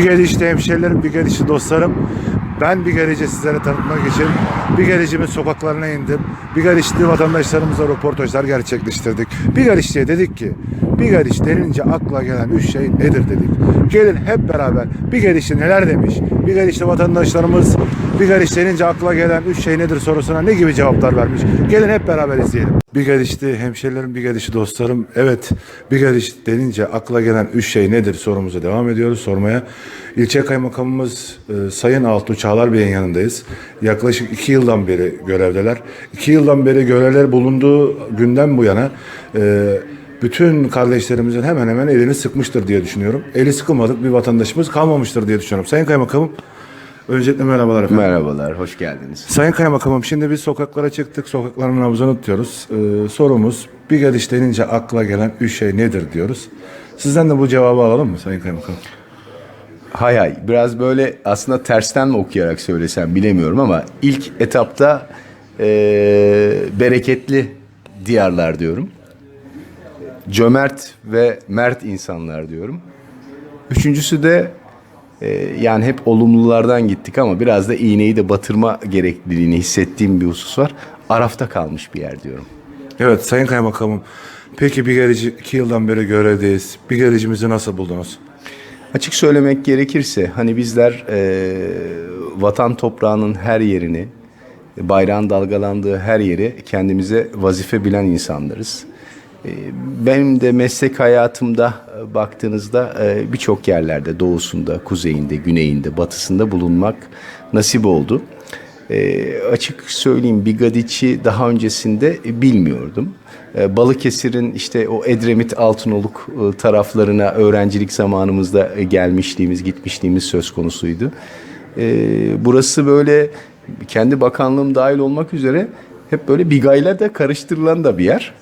Bir gelişte hemşerilerim, bir gelişte dostlarım. Ben bir gelişe sizlere tanıtmak için bir gelişimin sokaklarına indim. Bir gelişte vatandaşlarımızla röportajlar gerçekleştirdik. Bir gelişte dedik ki bir geliş denince akla gelen üç şey nedir dedik. Gelin hep beraber bir gelişte neler demiş. Bir gelişte vatandaşlarımız bir geliş denince akla gelen üç şey nedir sorusuna ne gibi cevaplar vermiş. Gelin hep beraber izleyelim. Bir gelişti hemşerilerim, bir gelişti dostlarım. Evet, bir geliş denince akla gelen üç şey nedir sorumuza devam ediyoruz sormaya. İlçe kaymakamımız e, Sayın Altuğ Çağlar Bey'in yanındayız. Yaklaşık iki yıldan beri görevdeler. İki yıldan beri görevler bulunduğu günden bu yana e, bütün kardeşlerimizin hemen hemen elini sıkmıştır diye düşünüyorum. Eli sıkılmadık bir vatandaşımız kalmamıştır diye düşünüyorum. Sayın Kaymakamım, öncelikle merhabalar efendim. Merhabalar, hoş geldiniz. Sayın Kaymakamım şimdi biz sokaklara çıktık. Sokakların nabzını tutuyoruz. Ee, sorumuz bir geliş denince akla gelen üç şey nedir diyoruz. Sizden de bu cevabı alalım mı Sayın Kaymakamım? Hay hay, biraz böyle aslında tersten mi okuyarak söylesem bilemiyorum ama ilk etapta eee, bereketli diyarlar diyorum. Cömert ve mert insanlar diyorum. Üçüncüsü de eee, yani hep olumlulardan gittik ama biraz da iğneyi de batırma gerekliliğini hissettiğim bir husus var. Arafta kalmış bir yer diyorum. Evet Sayın Kaymakamım. Peki bir gelici iki yıldan beri görevdeyiz. Bir gelicimizi nasıl buldunuz? Açık söylemek gerekirse hani bizler eee, vatan toprağının her yerini, bayrağın dalgalandığı her yeri kendimize vazife bilen insanlarız. Eee, benim de meslek hayatımda e, baktığınızda e, birçok yerlerde doğusunda, kuzeyinde, güneyinde, batısında bulunmak nasip oldu. Eee, açık söyleyeyim Bigadiç'i daha öncesinde bilmiyordum. Eee, Balıkesir'in işte o Edremit Altınoluk e, taraflarına öğrencilik zamanımızda gelmişliğimiz, gitmişliğimiz söz konusuydu. Burası böyle kendi bakanlığım dahil olmak üzere hep böyle Bigay'la da karıştırılan da bir yer.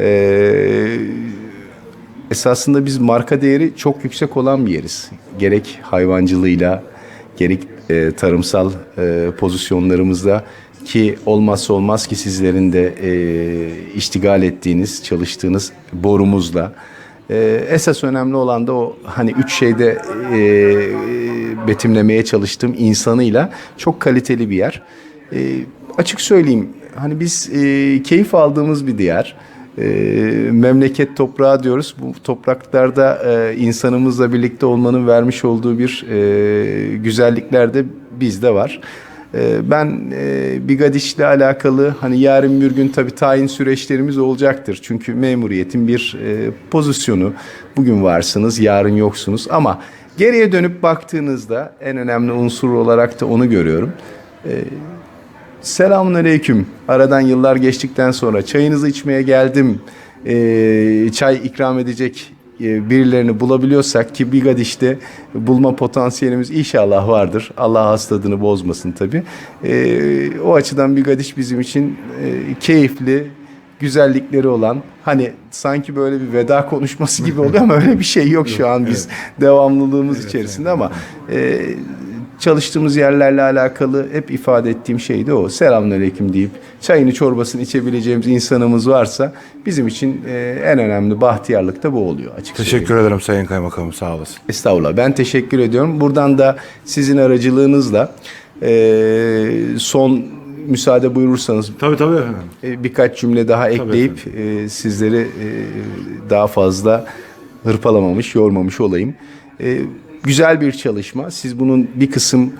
Eee esasında biz marka değeri çok yüksek olan bir yeriz. Gerek hayvancılığıyla, gerek e, tarımsal e, pozisyonlarımızda ki olmazsa olmaz ki sizlerin de e, iştigal ettiğiniz, çalıştığınız borumuzla. E, esas önemli olan da o hani üç şeyde e, betimlemeye çalıştığım insanıyla çok kaliteli bir yer. E, açık söyleyeyim hani biz e, keyif aldığımız bir diyar. E, memleket toprağı diyoruz. Bu topraklarda e, insanımızla birlikte olmanın vermiş olduğu bir e, güzellikler de bizde var. E, ben e, Bigadiş'le alakalı hani yarın bir gün tabii tayin süreçlerimiz olacaktır. Çünkü memuriyetin bir e, pozisyonu. Bugün varsınız, yarın yoksunuz ama geriye dönüp baktığınızda en önemli unsur olarak da onu görüyorum. Selamun aleyküm. Aradan yıllar geçtikten sonra çayınızı içmeye geldim. Ee, çay ikram edecek e, birilerini bulabiliyorsak ki Bigadiş'te bulma potansiyelimiz inşallah vardır. Allah hastadını bozmasın tabii. Ee, o açıdan Bigadiş bizim için e, keyifli, güzellikleri olan hani sanki böyle bir veda konuşması gibi oluyor ama öyle bir şey yok şu an biz devamlılığımız içerisinde ama e, çalıştığımız yerlerle alakalı hep ifade ettiğim şey de o. Selamünaleyküm deyip çayını çorbasını içebileceğimiz insanımız varsa bizim için e, en önemli bahtiyarlık da bu oluyor açıkçası. Teşekkür ederim Sayın Kaymakamım sağ olasın. Estağfurullah. Ben teşekkür ediyorum. Buradan da sizin aracılığınızla e, son müsaade buyurursanız Tabii tabii efendim. e, birkaç cümle daha ekleyip e, sizleri e, daha fazla hırpalamamış, yormamış olayım. E, güzel bir çalışma. Siz bunun bir kısım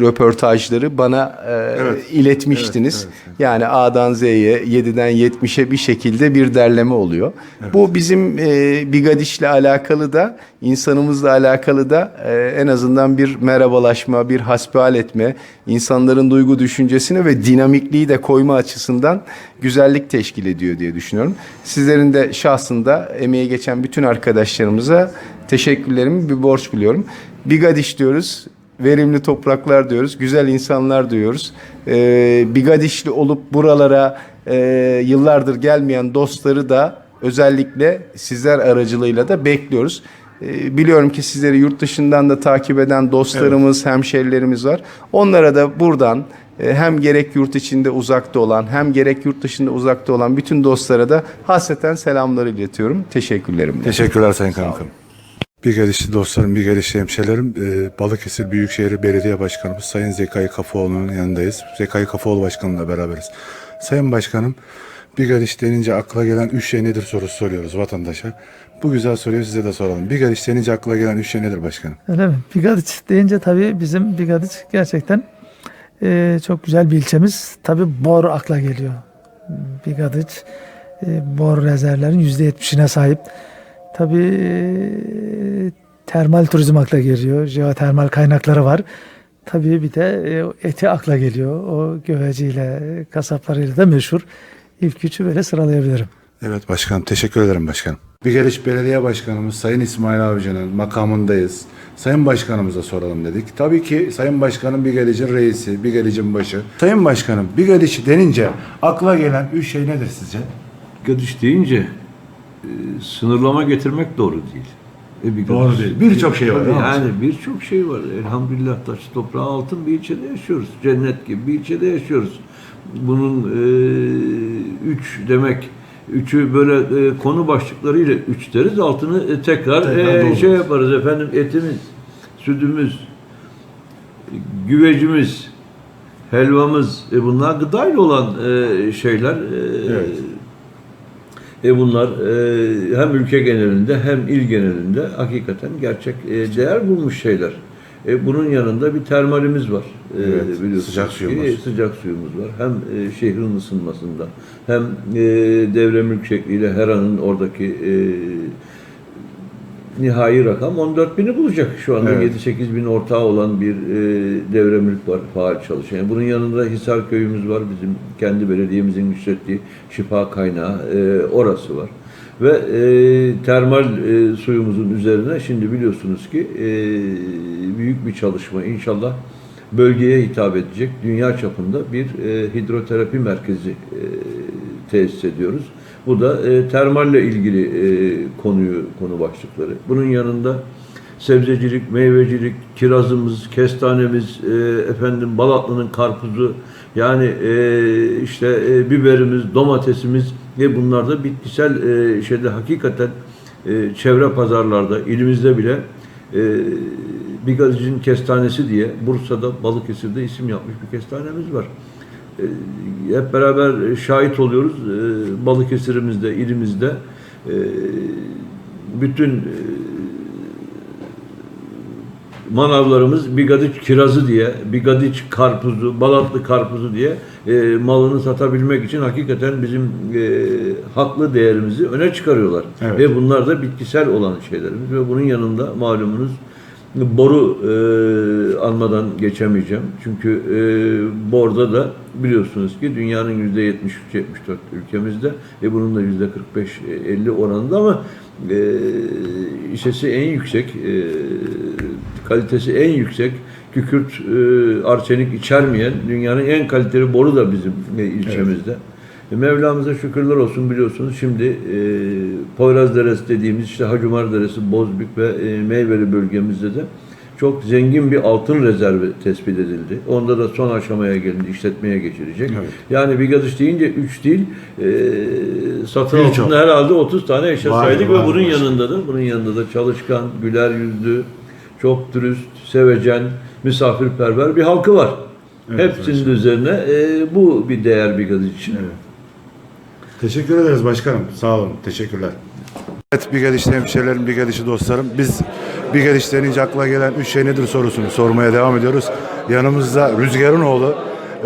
röportajları bana e, iletmiştiniz. Yani A'dan Z'ye, 7'den 70'e bir şekilde bir derleme oluyor. Bu bizim e, Bigadiş'le alakalı da, insanımızla alakalı da e, en azından bir merhabalaşma, bir hasbihal etme, insanların duygu düşüncesini ve dinamikliği de koyma açısından güzellik teşkil ediyor diye düşünüyorum. Sizlerin de şahsında emeği geçen bütün arkadaşlarımıza teşekkürlerimi bir borç biliyorum. Bigadiş diyoruz verimli topraklar diyoruz, güzel insanlar diyoruz. Ee, Bigadişli olup buralara e, yıllardır gelmeyen dostları da özellikle sizler aracılığıyla da bekliyoruz. Ee, biliyorum ki sizleri yurt dışından da takip eden dostlarımız, hemşerilerimiz var. Onlara da buradan e, hem gerek yurt içinde uzakta olan hem gerek yurt dışında uzakta olan bütün dostlara da hasreten selamları iletiyorum. Teşekkürlerim. Teşekkürler Sayın Kaymakamım. Bir gelişli dostlarım, bir gelişli hemşehrilerim. e, Balıkesir Büyükşehir Belediye Başkanımız Sayın Zekai Kafaoğlu'nun yanındayız. Zekai Kafaoğlu Başkanım'la beraberiz. Sayın Başkanım, bir geliş denince akla gelen üç şey nedir sorusu soruyoruz vatandaşa. Bu güzel soruyu size de soralım. Bir geliş denince akla gelen üç şey nedir başkanım? Öyle mi? Bigadiç deyince tabii bizim Bigadiç gerçekten e, çok güzel bir ilçemiz. Tabii bor akla geliyor. Bigadiç e, bor rezervlerin yüzde yetmişine sahip. Tabii e, termal turizm akla geliyor. Jeotermal kaynakları var. Tabii bir de e, eti akla geliyor. O güveciyle, kasaplarıyla da meşhur. İlk üçü böyle sıralayabilirim. Evet başkanım, teşekkür ederim başkanım. Bir geliş belediye başkanımız Sayın İsmail Avcı'nın makamındayız. Sayın Başkanımıza soralım dedik. Tabii ki Sayın Başkanım bir gelicin reisi, bir gelicin başı. Sayın Başkanım bir geliş denince akla gelen üç şey nedir sizce? Gadiş deyince sınırlama getirmek doğru değil. E, bir Doğru değil. Birçok şey var, Tabii değil mi? Yani birçok şey var. Elhamdülillah taş toprağı altın bir ilçede yaşıyoruz. Cennet gibi bir ilçede yaşıyoruz. Bunun e, üç demek Üçü böyle e, konu başlıklarıyla üç deriz. Altını e, tekrar, Tekrar e, şey yaparız efendim. Etimiz, sütümüz, güvecimiz, helvamız. E, bunlar gıdayla olan e, şeyler. E, Evet. E bunlar e, hem ülke genelinde hem il genelinde hakikaten gerçek e, değer bulmuş şeyler. E, bunun yanında bir termalimiz var. E, Evet, biliyorsunuz sıcak ki, suyumuz. sıcak suyumuz var. Hem e, şehrin ısınmasında hem e, devre mülk şekliyle Hera'nın oradaki e, nihai rakam 14 bini bulacak. Şu anda Evet. 7-8 bin ortağı olan bir e, devre mülk var faal çalışan. Yani bunun yanında Hisar köyümüz var. Bizim kendi belediyemizin işlettiği şifa kaynağı e, orası var. Ve e, termal e, suyumuzun üzerine şimdi biliyorsunuz ki e, büyük bir çalışma inşallah bölgeye hitap edecek dünya çapında bir e, hidroterapi merkezi e, tesis ediyoruz. Bu da e, termalle ilgili e, konuyu konu başlıkları. Bunun yanında sebzecilik, meyvecilik, kirazımız, kestanemiz, e, efendim Balatlı'nın karpuzu, yani e, işte e, biberimiz, domatesimiz ve bunlar da bitkisel e, şeyde hakikaten e, çevre pazarlarda ilimizde bile e, bir gazetecinin kestanesi diye Bursa'da, Balıkesir'de isim yapmış bir kestanemiz var. E, hep beraber şahit oluyoruz. E, Balıkesir'imizde, ilimizde e, bütün manavlarımız Bigadiç kirazı diye, Bigadiç karpuzu, Balatlı karpuzu diye e, malını satabilmek için hakikaten bizim e, haklı değerimizi öne çıkarıyorlar. Evet. Ve bunlar da bitkisel olan şeylerimiz ve bunun yanında malumunuz boru e, almadan geçemeyeceğim. Çünkü e, borda da biliyorsunuz ki dünyanın yüzde 73-74 ülkemizde ve bunun da yüzde 45-50 oranında ama e, işesi en yüksek, e, kalitesi en yüksek, kükürt, e, arsenik içermeyen dünyanın en kaliteli boru da bizim e, ilçemizde. E, Mevlamıza şükürler olsun biliyorsunuz şimdi e, Poyraz Deresi dediğimiz işte Hacumar Deresi, Bozbük ve e, Meyveli bölgemizde de çok zengin bir altın rezervi tespit edildi. Onda da son aşamaya gelindi, işletmeye geçirecek. Evet. Yani bir gazış deyince 3 değil, e, satın Birçok. altında herhalde 30 tane eşya Var, saydık var, ve bunun var. yanında da bunun yanında da çalışkan, güler yüzlü, çok dürüst, sevecen, misafirperver bir halkı var. Evet, Hepsinin üzerine e, bu bir değer bir gazete için. Teşekkür ederiz başkanım. Sağ olun. Teşekkürler. Evet bir gelişli hemşehrilerim, bir gelişli dostlarım. Biz bir geliş denince akla gelen üç şey nedir sorusunu sormaya devam ediyoruz. Yanımızda Rüzgar'ın oğlu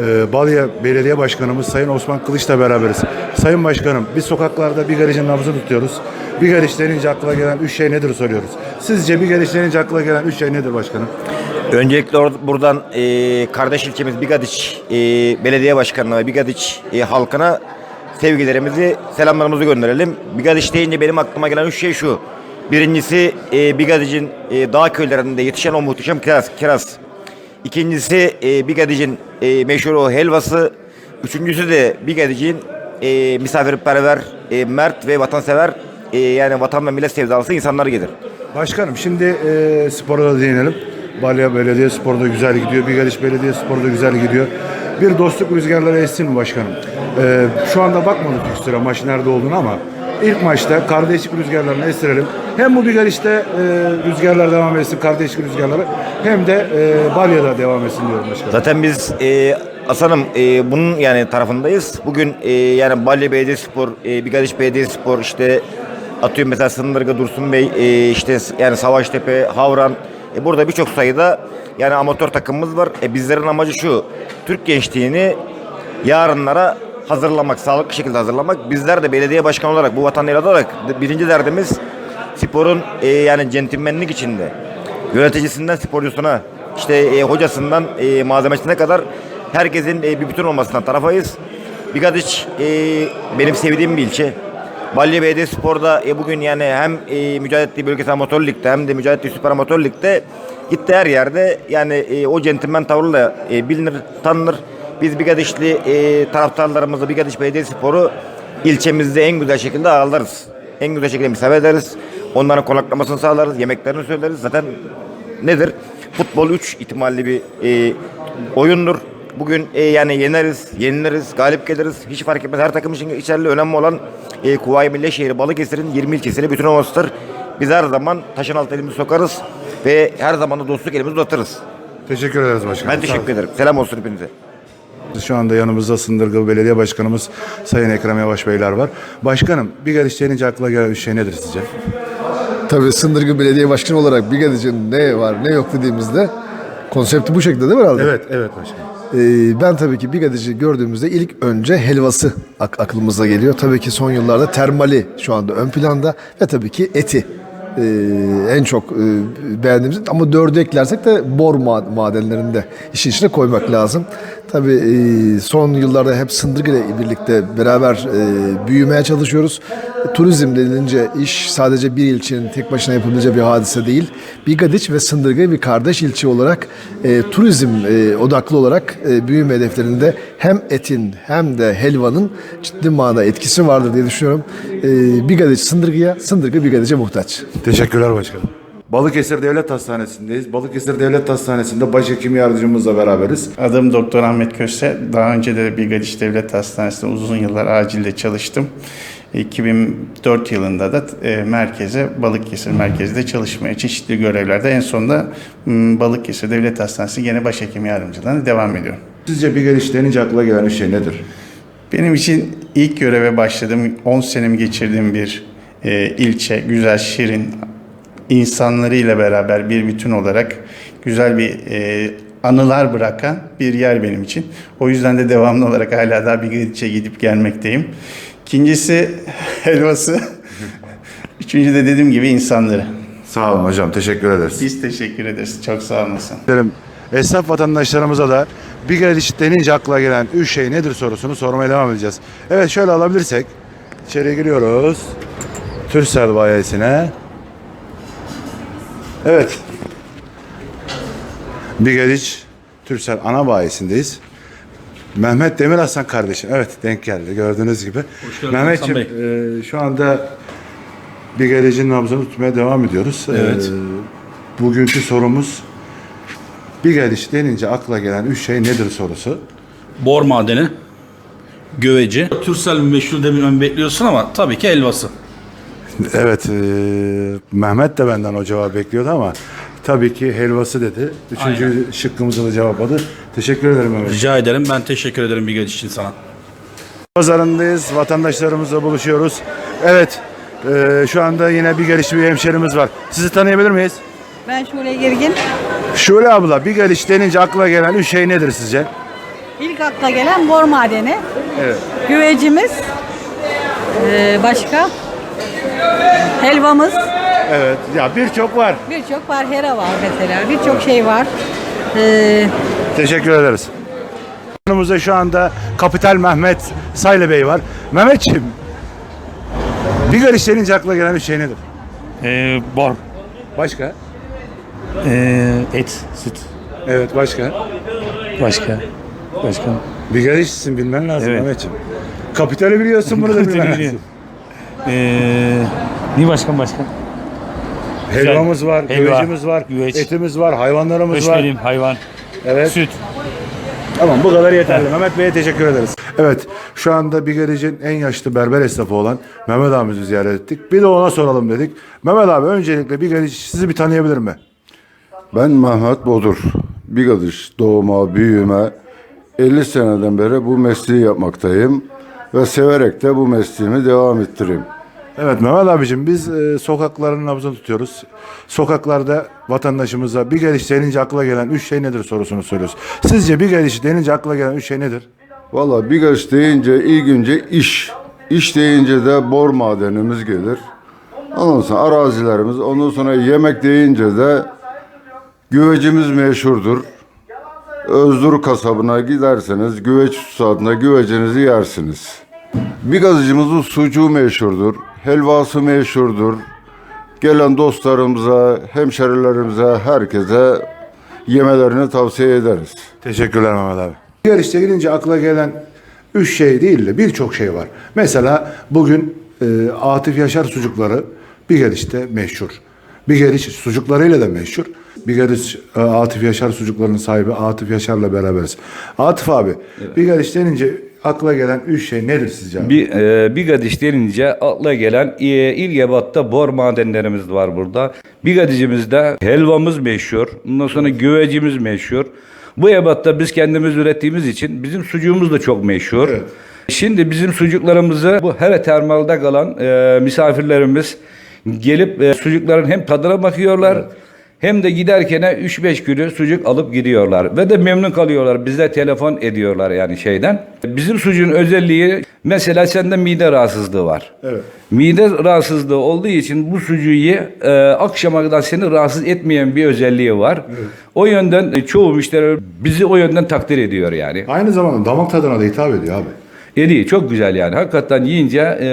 e, Balya Belediye Başkanımız Sayın Osman Kılıç'la beraberiz. Sayın Başkanım biz sokaklarda bir garajın nabzını tutuyoruz. Bir geliş denince akla gelen üç şey nedir soruyoruz. Sizce bir geliş denince akla gelen üç şey nedir başkanım? Öncelikle or- buradan e, kardeş ilçemiz Bigadiç e, Belediye Başkanı'na ve Bigadiç e, halkına sevgilerimizi, selamlarımızı gönderelim. Bigadiç deyince benim aklıma gelen üç şey şu. Birincisi e, Bigadiç'in e, dağ köylerinde yetişen o muhteşem kiraz. kiraz. İkincisi e, Bigadiç'in e, meşhur o helvası. Üçüncüsü de Bigadiç'in e, misafirperver, e, mert ve vatansever e, yani vatan ve millet sevdalısı insanlar gelir. Başkanım şimdi e, spora da değinelim. Balya Belediye Sporu da güzel gidiyor. Bigaliş Belediye Sporu da güzel gidiyor. Bir dostluk rüzgarları essin mi başkanım? E, şu anda bakmadık üstüne maç nerede olduğunu ama ilk maçta kardeşlik rüzgarlarını estirelim. Hem bu Bigariş'te e, rüzgarlar devam etsin, kardeşlik rüzgarları hem de e, Balya'da devam etsin diyorum başkanım. Zaten biz e, Hasan'ım e, bunun yani tarafındayız. Bugün e, yani Balya Belediyespor, e, Bigadiş Belediyespor işte atıyorum mesela Sındırga Dursun Bey, e, işte yani Savaştepe, Havran. E, burada birçok sayıda yani amatör takımımız var. E, bizlerin amacı şu. Türk gençliğini yarınlara hazırlamak, sağlıklı şekilde hazırlamak. Bizler de belediye başkanı olarak, bu vatan evladı olarak birinci derdimiz sporun e, yani centilmenlik içinde yöneticisinden sporcusuna işte e, hocasından e, malzemesine kadar herkesin e, bir bütün olmasından tarafayız. Bigadiç e, benim sevdiğim bir ilçe. Balya Belediyespor'da e, bugün yani hem e, mücadele bölgesel amatör ligde hem de mücadele süper amatör ligde gitti her yerde yani e, o centilmen tavrıyla e, bilinir, tanınır. Biz Bigadiçli e, taraftarlarımızı Bigadiç Belediyespor'u ilçemizde en güzel şekilde ağırlarız. En güzel şekilde misafir ederiz. Onların konaklamasını sağlarız, yemeklerini söyleriz. Zaten nedir? Futbol 3 ihtimalli bir e, oyundur. Bugün e, yani yeneriz, yeniliriz, galip geliriz. Hiç fark etmez. Her takım için içeride önemli olan e, Kuvayi Milliye Şehri Balıkesir'in 20 ilçesiyle bütün olmasıdır. Biz her zaman taşın altı elimizi sokarız ve her zaman da dostluk elimizi uzatırız. Teşekkür ederiz başkanım. Ben teşekkür ederim. Selam olsun hepinize. Şu anda yanımızda Sındırgı Belediye Başkanımız Sayın Ekrem Yavaş Beyler var. Başkanım Bigariş denince akla gelen şey nedir sizce? Tabii Sındırgı Belediye Başkanı olarak Bigadic'in ne var ne yok dediğimizde konsepti bu şekilde değil mi herhalde? Evet, evet başkanım. Ee, ben tabii ki Bigadic'i gördüğümüzde ilk önce helvası ak- aklımıza geliyor. Tabii ki son yıllarda termali şu anda ön planda ve tabii ki eti. Ee, en çok e, beğendiğimiz ama dördü eklersek de bor ma- madenlerini de işin içine koymak lazım. Tabii e, son yıllarda hep Sındırgı ile birlikte beraber e, büyümeye çalışıyoruz. Turizm denilince iş sadece bir ilçenin tek başına yapılacağı bir hadise değil. Bigadiç ve Sındırgı bir kardeş ilçe olarak e, turizm odaklı olarak büyüme hedeflerinde hem etin hem de helvanın ciddi manada etkisi vardır diye düşünüyorum. Bigadiç Sındırgı'ya, Sındırgı Bigadiç'e muhtaç. Teşekkürler başkanım. Balıkesir Devlet Hastanesi'ndeyiz. Balıkesir Devlet Hastanesi'nde başhekim yardımcımızla beraberiz. Adım Doktor Ahmet Köse. Daha önce de Bilgadiş Devlet Hastanesi'nde uzun yıllar acilde çalıştım. 2004 yılında da e, merkeze, Balıkesir merkezde çalışmaya çeşitli görevlerde en sonunda Balıkesir Devlet Hastanesi gene başhekim yardımcılığına devam ediyorum. Sizce Bigariş denince akla gelen şey nedir? Benim için ilk göreve başladığım, 10 senemi geçirdiğim bir e, ilçe, güzel, şirin, insanlarıyla beraber bir bütün olarak güzel bir e, anılar bırakan bir yer benim için. O yüzden de devamlı olarak hala daha bir ilçe gidip gelmekteyim. İkincisi helvası. Üçüncü de dediğim gibi insanları. Sağ olun hocam. Teşekkür ederiz. Biz teşekkür ederiz. Çok sağ olasın. Esnaf vatandaşlarımıza da Bigariş denince akla gelen üç şey nedir sorusunu sormaya devam edeceğiz. Evet şöyle alabilirsek. İçeri giriyoruz. Türsel bayisine. Evet. Bigariş Türsel ana bayisindeyiz. Mehmet Demir Hasan kardeşim. Evet denk geldi gördüğünüz gibi. geldin Mehmetciğim e, şu anda Bigaric'in nabzını tutmaya devam ediyoruz. Evet. E, bugünkü sorumuz Bigariş denince akla gelen üç şey nedir sorusu. Bor madeni, göveci. Türsel bir meşhur demin bekliyorsun ama tabii ki helvası. Evet, e, Mehmet de benden o cevabı bekliyordu ama tabii ki helvası dedi. Üçüncü şıkkımızı da cevapladı. Teşekkür ederim Mehmet. Rica ederim. Ben teşekkür ederim bir için sana. Pazarındayız, vatandaşlarımızla buluşuyoruz. Evet, e, şu anda yine bir gelişli bir hemşerimiz var. Sizi tanıyabilir miyiz? Ben Şule Girgin. Şule abla, bir geliş denince akla gelen üç şey nedir sizce? İlk akla gelen bor madeni. Evet. Güvecimiz. Ee, başka? Helvamız. Evet, ya birçok var. Birçok var. Hera var mesela. Birçok şey var. Ee, Teşekkür ederiz. Yanımızda şu anda Kapital Mehmet Saylı Bey var. Mehmetciğim, bir geliş denince akla gelen üç şey nedir? Ee, bor, Başka? ee, et, süt, Evet, başka? başka, başka. Bir gelişsin bilmen lazım Evet. Mehmetciğim. Kapitali biliyorsun bunu da bilmen Kapitali lazım. biliyorum. Ee, ne başkan başkan? Helvamız var, Helva, güvecimiz var, güveç. etimiz var, hayvanlarımız var. Höşmerim, hayvan, Evet. süt, Tamam bu kadar yeterli. Mehmet Bey'e teşekkür ederiz. Evet şu anda Bigaric'in en yaşlı berber esnafı olan Mehmet abimizi ziyaret ettik. Bir de ona soralım dedik. Mehmet abi öncelikle Bigaric sizi bir tanıyabilir mi? Ben Mehmet Bodur. Bigadış doğuma, büyüme 50 seneden beri bu mesleği yapmaktayım ve severek de bu mesleğimi devam ettireyim. Evet Mehmet abicim biz e, sokakların nabzını tutuyoruz. Sokaklarda vatandaşımıza Bigaric denince akla gelen üç şey nedir sorusunu soruyoruz. Sizce Bigaric denince akla gelen üç şey nedir? Valla Bigadış deyince ilk önce iş. İş deyince de bor madenimiz gelir. Ondan sonra arazilerimiz, ondan sonra yemek deyince de güvecimiz meşhurdur. Özdur kasabına giderseniz güveç susadına güvecinizi yersiniz. Bigadıcımızın sucuğu meşhurdur, helvası meşhurdur. Gelen dostlarımıza, hemşerilerimize, herkese yemelerini tavsiye ederiz. Teşekkürler Mehmet abi. Bigaric'te gidince akla gelen üç şey değil de birçok şey var. Mesela bugün e, Atif Yaşar sucukları Bigaric'te meşhur. Bigaric sucuklarıyla da meşhur. Bigaric e, Atif Yaşar sucuklarının sahibi Atif Yaşar'la beraberiz. Atif abi, Bigaric denince akla gelen üç şey nedir sizce abi? Bir, e, Bigadiş denince akla gelen e, İlgebat'ta bor madenlerimiz var burada. Bigadicimizde helvamız meşhur. Ondan sonra güvecimiz meşhur. Bu ebatta biz kendimiz ürettiğimiz için bizim sucuğumuz da çok meşhur. Evet. Şimdi bizim sucuklarımızı bu Here Termal'de kalan e, misafirlerimiz gelip e, sucukların hem tadına bakıyorlar hem de giderken 3-5 kilo sucuk alıp gidiyorlar. Ve de memnun kalıyorlar. Bize telefon ediyorlar yani şeyden. Bizim sucuğun özelliği mesela sende mide rahatsızlığı var. Evet. Mide rahatsızlığı olduğu için bu sucuğu ye, e, akşama kadar seni rahatsız etmeyen bir özelliği var. O yönden e, çoğu müşteri bizi o yönden takdir ediyor yani. Aynı zamanda damak tadına da hitap ediyor abi. Ediyor çok güzel yani. Hakikaten yiyince e,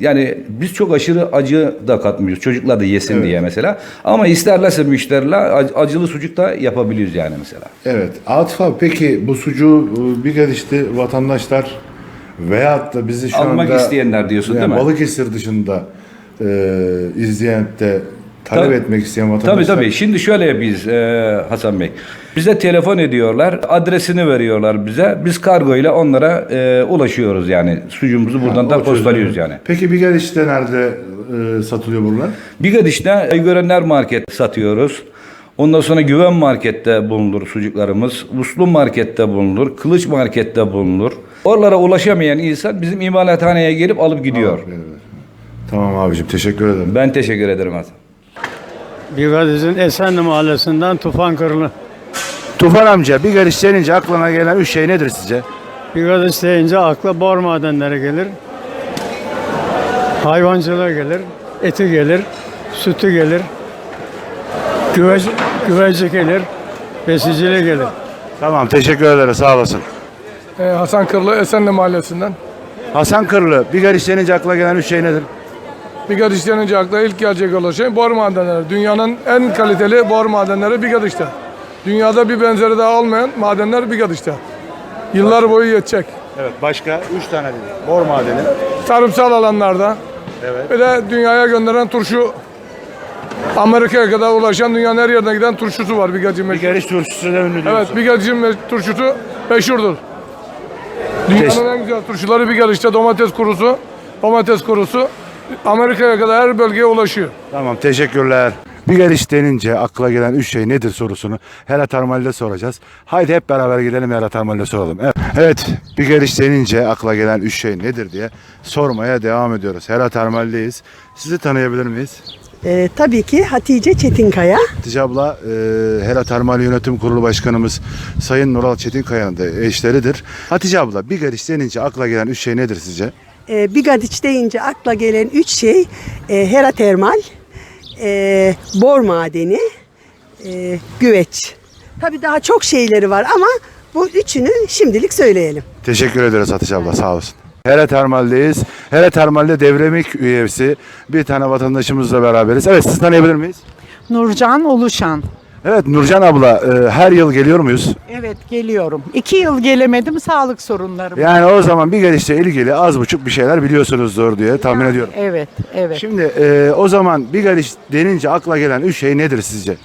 yani biz çok aşırı acı da katmıyoruz. Çocuklar da yesin Evet. diye mesela. Ama isterlerse müşteriler ac- acılı sucuk da yapabiliyoruz yani mesela. Evet. Atif abi peki bu sucuğu e, Bigaric'te vatandaşlar veyahut da bizi şu Almak anda isteyenler diyorsun yani değil mi? Balıkesir dışında e, izleyen de talep Tabii. etmek isteyen Tabii vatandaşlar. tabii. Şimdi şöyle yapıyoruz e, Hasan Bey. Bize telefon ediyorlar. Adresini veriyorlar bize. Biz kargo ile onlara e, ulaşıyoruz yani. Sucuğumuzu buradan da postalıyoruz yani. Peki Bigaric'te nerede e, satılıyor bunlar? Bigadiş'te Görenler Market satıyoruz. Ondan sonra Güven Market'te bulunur sucuklarımız. Uslu Market'te bulunur. Kılıç Market'te bulunur. Oralara ulaşamayan insan bizim imalathaneye gelip alıp gidiyor. Tamam abicim teşekkür ederim. Ben teşekkür ederim Hasan. Bigadiz'in Esenli Mahallesi'nden Tufan Kırlı. Tufan amca Bigaric denince aklına gelen üç şey nedir sizce? Bigadiz deyince akla bor madenleri gelir. Hayvancılığı gelir. Eti gelir. Sütü gelir. Güvec, güveci gelir. Besiciliği gelir. Tamam teşekkür ederiz sağ olasın. Hasan Kırlı Esenli Mahallesi'nden. Hasan Kırlı Bigaric denince aklına gelen üç şey nedir? Bigadış denince akla ilk gelecek olan şey bor madenleri. Dünyanın en kaliteli bor madenleri Bigadış'ta. Dünyada bir benzeri daha olmayan madenler Bigadış'ta. Yıllar boyu yetecek. Evet başka üç tane dedi. Bor madeni. Tarımsal alanlarda. Evet. Bir de dünyaya gönderen turşu Amerika'ya kadar ulaşan dünyanın her yerine giden turşusu var Bigadış'ın meşhur. Bigaric turşusu da ünlü diyorsun. Evet me- turşusu meşhurdur. Dünyanın en güzel turşuları Bigadış'ta domates kurusu, domates kurusu Amerika'ya kadar her bölgeye ulaşıyor. Tamam teşekkürler. Bigaric denince akla gelen üç şey nedir sorusunu Hera Termal'de soracağız. Haydi hep beraber gidelim Hera Termal'de soralım. Evet, evet Bigaric denince akla gelen üç şey nedir diye sormaya devam ediyoruz. Hera Termal'deyiz. Sizi tanıyabilir miyiz? Ee, tabii ki Hatice Çetinkaya. Hatice abla e, Hera Termal Yönetim Kurulu Başkanımız Sayın Nural Çetinkaya'nın da eşleridir. Hatice abla Bigaric denince akla gelen üç şey nedir sizce? Ee, Bigadiç deyince akla gelen üç şey e, Hera Termal, e, bor madeni, e, güveç. Tabii daha çok şeyleri var ama bu üçünü şimdilik söyleyelim. Teşekkür ederiz Hatice abla sağ olsun. Hele Termal'deyiz. Hele Termal'de Devremik üyesi bir tane vatandaşımızla beraberiz. Evet siz tanıyabilir miyiz? Nurcan Oluşan. Evet Nurcan abla e, her yıl geliyor muyuz? Evet geliyorum. İki yıl gelemedim sağlık sorunlarım. Yani o zaman bir gelişle ilgili az buçuk bir şeyler biliyorsunuzdur diye tahmin ediyorum. Evet, evet. Şimdi e, o zaman bir geliş denince akla gelen üç şey nedir sizce?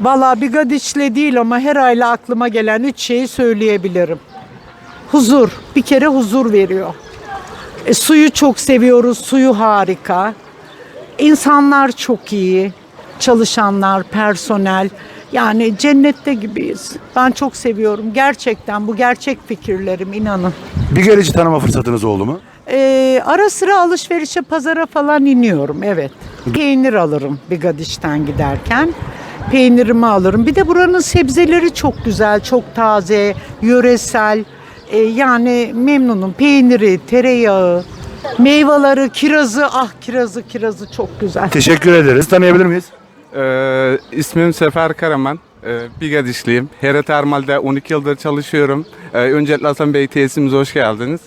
Valla Bigadiç'le değil ama her ayla aklıma gelen üç şeyi söyleyebilirim. Huzur. Bir kere huzur veriyor. E, suyu çok seviyoruz. Suyu harika. İnsanlar çok iyi. Çalışanlar, personel. Yani cennette gibiyiz. Ben çok seviyorum. Gerçekten bu gerçek fikirlerim inanın. Bir garici tanıma fırsatınız oldu mu? Ee, ara sıra alışverişe pazara falan iniyorum evet. Peynir alırım Bigadiş'ten giderken. Peynirimi alırım. Bir de buranın sebzeleri çok güzel, çok taze, yöresel. Ee, yani memnunum. Peyniri, tereyağı, meyveleri, kirazı. Ah kirazı, kirazı çok güzel. Teşekkür ederiz. Tanıyabilir miyiz? Ee, ismim Sefer Karaman. Ee, Bigadişliyim. Hera Termal'de 12 yıldır çalışıyorum. Ee, öncelikle Hasan Bey tesisimize hoş geldiniz.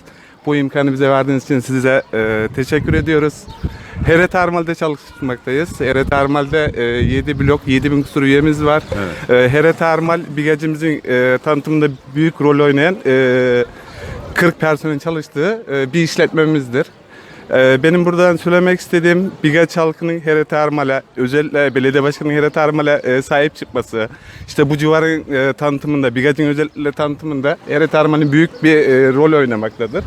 Bu imkanı bize verdiğiniz için size e, teşekkür ediyoruz. Hera Termal'de çalışmaktayız. Hera Termal'de e, 7 blok, 7000 kusur üyemiz var. E, Hera Termal Bigacımızın e, tanıtımında büyük rol oynayan e, 40 personelin çalıştığı e, bir işletmemizdir. Ee, Benim buradan söylemek istediğim Bigaç halkının Hera Termal'e, özellikle belediye başkanının Hera Termal'e e, sahip çıkması, işte bu civarın e, tanıtımında, Bigaç'ın özellikle tanıtımında Hera Termal'in büyük bir e, rol oynamaktadır.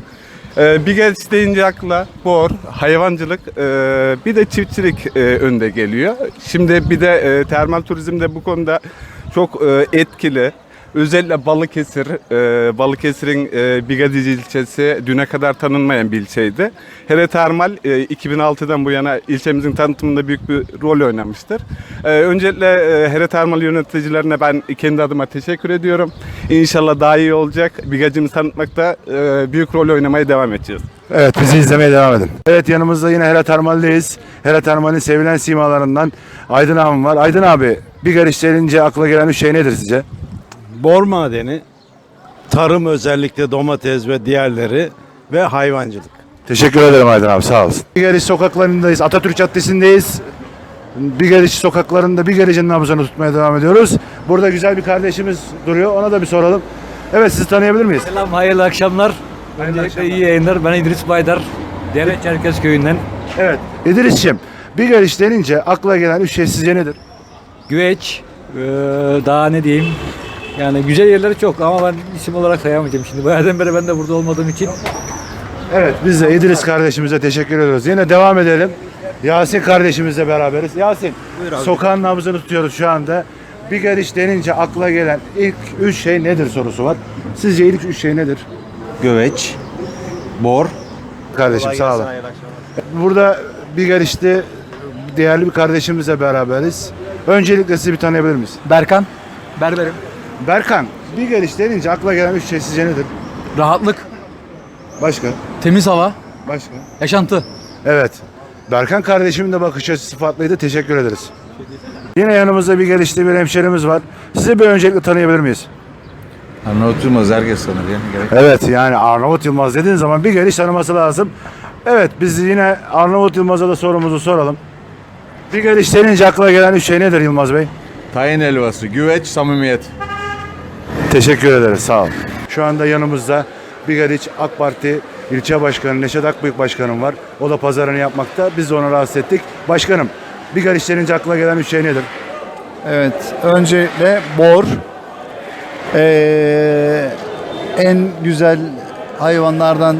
Bigaç deyince akla bor, hayvancılık, bir de çiftçilik önde geliyor. Şimdi bir de termal turizm de bu konuda çok etkili. Özellikle Balıkesir, e, Balıkesir'in e, Bigadici ilçesi düne kadar tanınmayan bir ilçeydi. Hele Termal e, 2006'dan bu yana ilçemizin tanıtımında büyük bir rol oynamıştır. E, öncelikle e, Hele Termal yöneticilerine ben kendi adıma teşekkür ediyorum. İnşallah daha iyi olacak. Bigacımızı tanıtmakta e, büyük rol oynamaya devam edeceğiz. Evet bizi izlemeye devam edin. Evet yanımızda yine Hera Termal'deyiz. Hera Termal'in sevilen simalarından Aydın abim var. Aydın abi bir gariş denince akla gelen üç şey nedir sizce? Bor madeni, tarım özellikle domates ve diğerleri ve hayvancılık. Teşekkür ederim Aydın abi sağ olasın. Bir gariş sokaklarındayız. Atatürk Caddesi'ndeyiz. Bir gariş sokaklarında bir garajın nabzını tutmaya devam ediyoruz. Burada güzel bir kardeşimiz duruyor. Ona da bir soralım. Evet sizi tanıyabilir miyiz? Selam, hayırlı akşamlar. Öncelikle iyi yayınlar. Ben İdris Baydar. Dere Çerkez köyünden. Evet. İdris'ciğim bir gariş denince akla gelen üç şey sizce nedir? Güveç, eee, daha ne diyeyim. Yani güzel yerleri çok ama ben isim olarak sayamayacağım şimdi. Bayağıdan beri ben de burada olmadığım için. Evet biz de İdris kardeşimize teşekkür ediyoruz. Yine devam edelim. Yasin kardeşimizle beraberiz. Yasin sokağın nabzını tutuyoruz şu anda. Bir gariş denince akla gelen ilk üç şey nedir sorusu var. Sizce ilk üç şey nedir? Göveç, bor. Kardeşim sağ olun. Burada bir garişte değerli bir kardeşimizle beraberiz. Öncelikle sizi bir tanıyabilir miyiz? Berkan, berberim. Berkan, bir gariş denince akla gelen üç şey sizce nedir? Rahatlık, Başka? temiz hava, Başka? yaşantı. Evet. Berkan kardeşimin de bakış açısı farklıydı. Teşekkür ederiz. Yine yanımızda bir gelişte bir hemşerimiz var. Sizi bir öncelikle tanıyabilir miyiz? Arnavut Yılmaz herkes tanır yani. Gerek. Evet yani Arnavut Yılmaz dediğin zaman bir geliş tanıması lazım. Evet biz yine Arnavut Yılmaz'a da sorumuzu soralım. Bir geliş denince akla gelen üç şey nedir Yılmaz Bey? Tayin helvası, güveç, samimiyet. Teşekkür ederiz sağ olun. Şu anda yanımızda Bigariç AK Parti ilçe başkanı Neşet Akbıyık başkanım var. O da pazarını yapmakta. Biz de onu rahatsız ettik. Başkanım Bigariç denince akla gelen üç şey nedir? Evet, öncelikle bor. Ee, en güzel hayvanlardan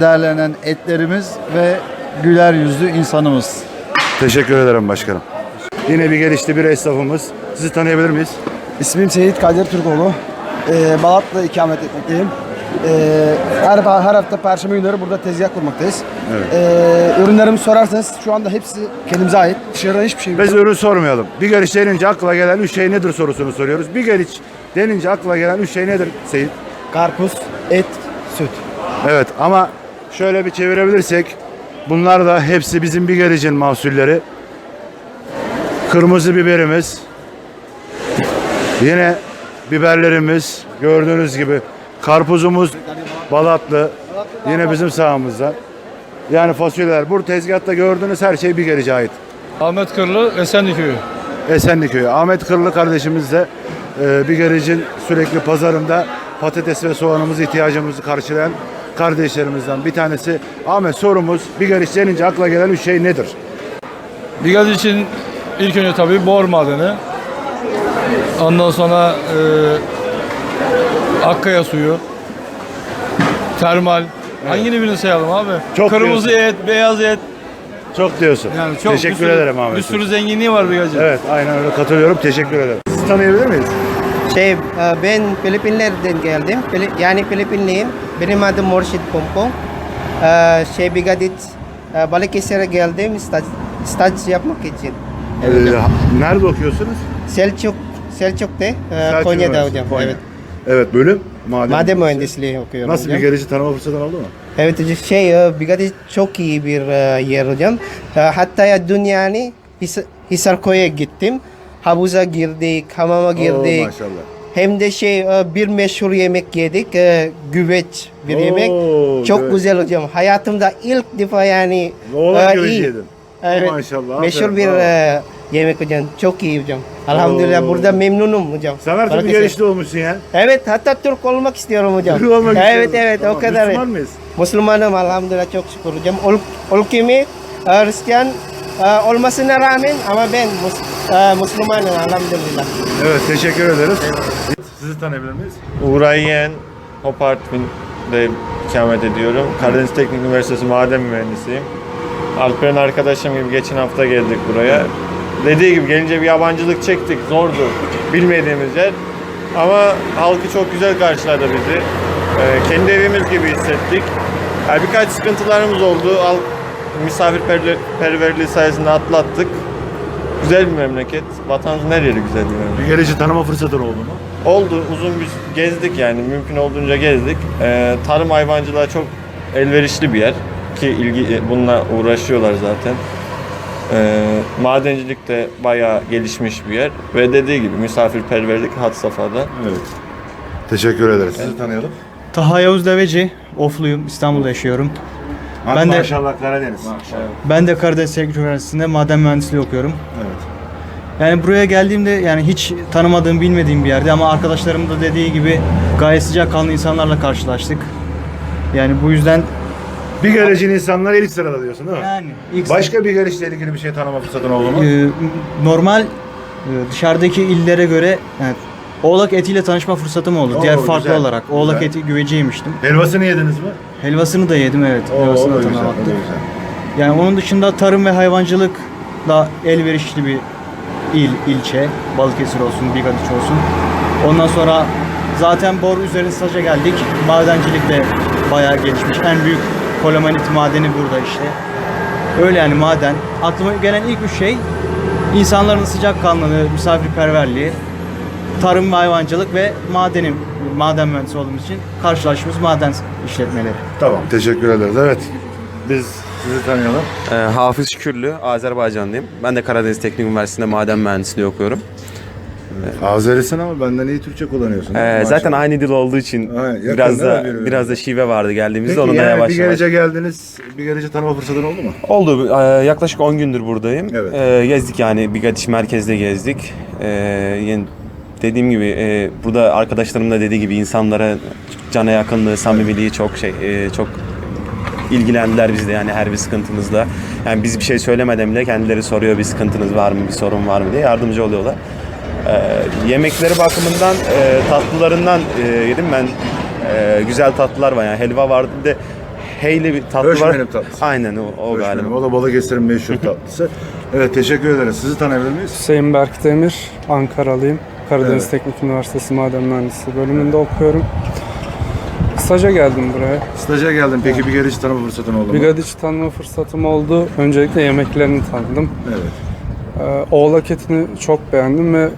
değerlenen etlerimiz ve güler yüzlü insanımız. Teşekkür ederim başkanım. Yine bir gelişti bir esnafımız. Sizi tanıyabilir miyiz? İsmim Seyit Kadir Türkoğlu. Ee, Balat'ta ikamet etmekteyim. Ee, her, her hafta Perşembe günleri burada tezgah kurmaktayız. Evet. Ee, ürünlerimi sorarsanız şu anda hepsi kendimize ait. Dışarıdan hiçbir şey yok. Biz ürün sormayalım. Bir geliş denince akla gelen üç şey nedir sorusunu soruyoruz. Bir geliş denince akla gelen üç şey nedir Seyit? Karpuz, et, süt. Evet ama şöyle bir çevirebilirsek bunlar da hepsi bizim bir gelicin mahsulleri. Kırmızı biberimiz. Yine biberlerimiz gördüğünüz gibi karpuzumuz Balatlı yine bizim sahamızda. Yani fasulyeler. Bu tezgahta gördüğünüz her şey bir gelice ait. Ahmet Kırlı, Esenli Köyü. Esenli Köyü. Ahmet Kırlı kardeşimiz de e, bir garajın sürekli pazarında patates ve soğanımız ihtiyacımızı karşılayan kardeşlerimizden bir tanesi. Ahmet sorumuz bir garaj denince akla gelen üç şey nedir? Bigaz için ilk önce tabii bor madeni. Ondan sonra e, Akkaya suyu. Termal. Hangini birini sayalım abi? Çok Kırmızı diyorsun. et, beyaz et. Çok diyorsun. Yani çok bir Teşekkür sürü- ederim Ahmet. Bir sürü zenginliği var Bigacı. Evet aynen öyle katılıyorum. Teşekkür ederim. Sizi tanıyabilir miyiz? Şey, e, ben Filipinler'den geldim. Yani Filipinliyim. Benim adım Morşid Pompong. E, Şey Bigadit, e, Balıkesir'e geldim staj, staj yapmak için. Ee, nerede okuyorsunuz? Selçuk, Selçuk'ta, e, Selçuk Konya'da Üniversitesi, hocam. Konya. Evet. Evet bölüm maden, Maden mühendisliği okuyorum Nasıl hocam. bir garajı tanıma fırsatın oldu mu? Evet şey e, Bigadit çok iyi bir e, yer hocam. E, Hatta ya dün yani His- Hisarkoy'a gittim. Havuza girdik, hamama girdik. Oo, maşallah. Hem de şey e, bir meşhur yemek yedik. e, Güveç bir Oo, yemek. Çok güveç. güzel hocam. Hayatımda ilk defa yani Oğlak e, güveci iyi. Evet. Maşallah, Meşhur aferin, bir bravo. e, yemek hocam. Çok iyi hocam. Elhamdülillah Oo. burada memnunum hocam. Sen artık bir Balıkesir. garajlı olmuşsun ya. Evet hatta Türk olmak istiyorum hocam. Türk olmak evet istiyorsun. evet Tamam, o kadar. Müslüman mıyız? Müslümanım elhamdülillah çok şükür hocam. Ol, ülkemi e, Hristiyan e, olmasına rağmen ama ben mus, e, Müslümanım elhamdülillah. Evet teşekkür ederiz. Sizi tanıyabilir miyiz? Uğray Yeğen, Hop Artvin'de ikamet ediyorum. Karadeniz Teknik Üniversitesi maden mühendisiyim. Alperen arkadaşım gibi geçen hafta geldik buraya. Dediği gibi gelince bir yabancılık çektik, zordu. Bilmediğimiz yer. Ama halkı çok güzel karşıladı bizi. Ee, kendi evimiz gibi hissettik. Yani birkaç sıkıntılarımız oldu. Halk misafirperverliği sayesinde atlattık. Güzel bir memleket. Vatanımızın her yeri güzel bir memleket. Bir garajı tanıma fırsatın oldu mu? Oldu. Uzun bir gezdik yani. Mümkün olduğunca gezdik. Ee, tarım hayvancılığa çok elverişli bir yer. Ki ilgi bununla uğraşıyorlar zaten. Ee, madencilik de bayağı gelişmiş bir yer. Ve dediği gibi misafirperverlik had safhada. Evet. Teşekkür ederiz. Sizi tanıyalım. Taha Yavuz Deveci, Ofluyum, İstanbul'da yaşıyorum. Hadi ben de maşallah Karadeniz. ben de Karadeniz Teknik Üniversitesi'nde maden mühendisliği okuyorum. Evet. Yani buraya geldiğimde yani hiç tanımadığım, bilmediğim bir yerde ama arkadaşlarım da dediği gibi gayet sıcakkanlı insanlarla karşılaştık. Yani bu yüzden Bir garajın insanlar ilk sırada diyorsun değil mi? Yani ilk Başka bir garajla ilgili bir şey tanıma fırsatın oldu mu? e, normal e, dışarıdaki illere göre yani oğlak etiyle tanışma fırsatım oldu. Oo, Diğer farklı güzel, olarak. Oğlak güzel. eti güveci yemiştim. Helvasını yediniz mi? Helvasını da yedim evet. Oo, Helvasını o da da güzel, o da güzel. Yani onun dışında tarım ve hayvancılık da elverişli bir il, ilçe. Balıkesir olsun, Bigadiç olsun. Ondan sonra zaten bor üzerine staja geldik. Madencilik de bayağı gelişmiş. En büyük kolomanit madeni burada işte. Öyle yani maden. Aklıma gelen ilk üç şey insanların sıcakkanlılığı, misafirperverliği, tarım ve hayvancılık ve madenim, maden mühendisi olduğumuz için karşılaştığımız maden işletmeleri. Tamam. Teşekkür ederiz. Evet. Biz sizi tanıyalım. Ee, Hafız Şükürlü, Azerbaycanlıyım. Ben de Karadeniz Teknik Üniversitesi'nde maden mühendisliği okuyorum. Azerisin ama benden iyi Türkçe kullanıyorsun. Ee, Maşallah. zaten aynı dil olduğu için yakın biraz değil mi da birbirine? biraz da şive vardı geldiğimizde Peki onu da yani yavaş bir yavaş. geldiniz, bir garaja tanıma fırsatın oldu mu? Oldu. Ee, yaklaşık 10 gündür buradayım. Ee, gezdik yani Bigadiş merkezde gezdik. Ee, yani dediğim gibi e, burada arkadaşlarım da dediği gibi insanlara cana yakınlığı, samimiliği çok şey e, çok ilgilendiler bizde yani her bir sıkıntımızda. Yani biz bir şey söylemeden bile kendileri soruyor bir sıkıntınız var mı, bir sorun var mı diye yardımcı oluyorlar. Ee, yemekleri bakımından e, tatlılarından e, yedim ben. E, güzel tatlılar var yani helva vardı bir de heyli bir tatlı var. Höşmenim tatlısı. Aynen o, o galiba. O da Balıkesir'in meşhur tatlısı. Evet teşekkür ederiz. Sizi tanıyabilir miyiz? Hüseyin Berk Demir, Ankaralıyım. Karadeniz Evet. Teknik Üniversitesi Maden Mühendisliği bölümünde okuyorum. Staja geldim buraya. Staja geldim. Peki bir garajı tanıma fırsatın oldu mu? Bir Gadiç tanıma fırsatım oldu. Öncelikle yemeklerini tanıdım. Evet. Ee, oğlak etini çok beğendim ve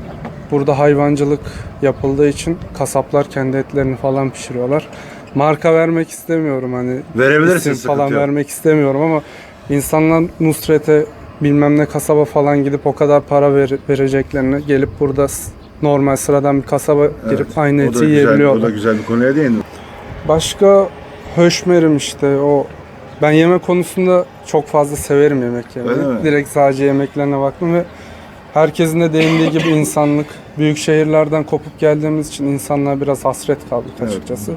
burada hayvancılık yapıldığı için kasaplar kendi etlerini falan pişiriyorlar. Marka vermek istemiyorum hani. Verebilirsin, isim falan yok. vermek istemiyorum ama insanlar Nusret'e bilmem ne kasaba falan gidip o kadar para ver- vereceklerine gelip burada normal sıradan bir kasaba girip aynı o eti yiyebiliyorlar. O da güzel bir konuya değindin. Başka höşmerim işte o ben yemek konusunda çok fazla severim yemek yemeyi. Direkt sadece yemeklerine baktım ve herkesin de değindiği gibi insanlık büyük şehirlerden kopup geldiğimiz için insanlar biraz hasret kaldık açıkçası.